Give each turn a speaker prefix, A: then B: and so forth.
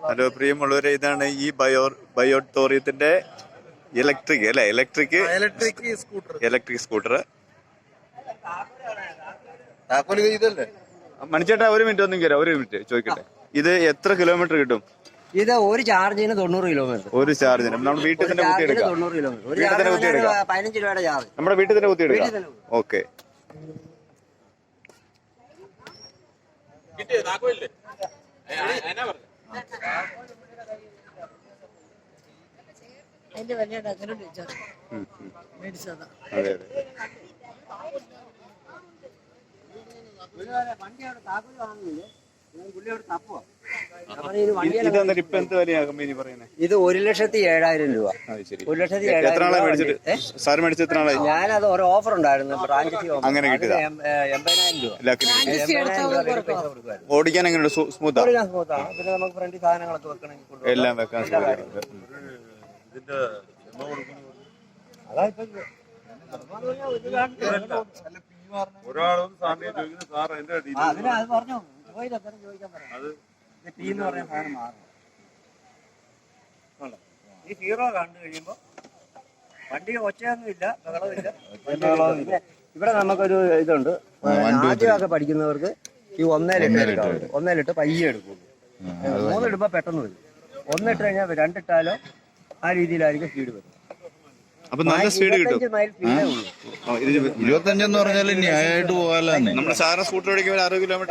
A: Hello പ്രിയമുള്ളവരെ ഇതാണ് ഈ ബയോ ബയോട്ടോറിയത്തിന്റെ ഇലക്ട്രിക് അല്ലെ? Electric
B: electric scooter.
A: Electric scooter. മണിച്ചേട്ടാ ഒരു മിനിറ്റ് ഒന്നും കയറാം ഒരു മിനിറ്റ് ചോദിക്കട്ടെ. ഇത് എത്ര കിലോമീറ്റർ കിട്ടും?
C: ഇത് ഒരു ചാർജിന് തൊണ്ണൂറ് കിലോമീറ്റർ.
A: ഒരു ചാർജിന്. നമ്മുടെ വീട്ടിൽ തന്നെ
C: കുത്തി
A: എടുക്കാം
C: തൊണ്ണൂറ് കിലോമീറ്റർ. പതിനഞ്ച് രൂപയുടെ ചാർജ്.
A: നമ്മുടെ വീട്ടിൽ തന്നെ
C: കുത്തി എടുക്കാം.
A: ഓക്കെ.
D: അതിന്റെ വിലയുടെ അങ്ങനെ ചോദിച്ചാൽ മേടിച്ചതാ.
A: അതെ അതെ. ഇതെന്നിട്ട് ഇപ്പൊ എന്ത് വിലയാ കമ്പനി പറയുന്നത്
C: ഇത് ഒരു ലക്ഷത്തി ഏഴായിരം രൂപ. ഒരു ലക്ഷത്തി
A: എത്ര
C: രൂപ
A: മേടിച്ചിട്ട്? സാർ മേടിച്ച് എത്ര നാളായി?
C: ഞാനത് ഒരു ഓഫർ ഉണ്ടായിരുന്നു.
A: അങ്ങനെ കിട്ടിയതാ?
C: എൺപതിനായിരം രൂപ.
A: ഓടിക്കാൻ എങ്ങനെയുണ്ട്? സ്മൂത്താ
C: ആണ്. പിന്നെ നമുക്ക് ഫ്രണ്ടിൽ സാധനങ്ങളൊക്കെ വെക്കണമെങ്കിൽ.
A: എല്ലാം വെക്കാൻ.
C: അതാ ഇപ്പൊ.
E: ഒരാളും സാറിനെ ചോദിക്കുന്നു. സാർ എന്റെ
C: ആ, അതിന് അത് പറഞ്ഞോ ചോദിച്ചില്ല അത്തരം ചോദിക്കാൻ പറയാം ടീ എന്ന് പറഞ്ഞ സാധനം മാറണം കണ്ടോ? ഈ ഹീറോ കണ്ടു കഴിയുമ്പോ വണ്ടി ഒച്ചയൊന്നുമില്ല ബഹളമില്ല പിന്നെ ഇവിടെ നമുക്കൊരു ഇതുണ്ട്. ആദ്യമൊക്കെ പഠിക്കുന്നവർക്ക് ഈ ഒന്നേലിട്ട് ഒന്നേ ഒന്നേലിട്ട് പയ്യെ എടുക്കുള്ളൂ. മൂന്നിടുമ്പോ പെട്ടെന്ന് വരും. ഒന്നിട്ട് കഴിഞ്ഞാൽ രണ്ടിട്ടാലോ ആ രീതിയിലായിരിക്കും സ്പീഡ് വരും.
A: അപ്പൊ നല്ല സ്പീഡ് കിട്ടും.
B: ഇരുപത്തഞ്ചെന്ന് പറഞ്ഞാൽ ന്യായമായിട്ട് പോകാല്ലോ
A: നമ്മുടെ സാറിന് സ്കൂട്ടർ ഓടിക്കുമ്പോൾ അറുപത് കിലോമീറ്റർ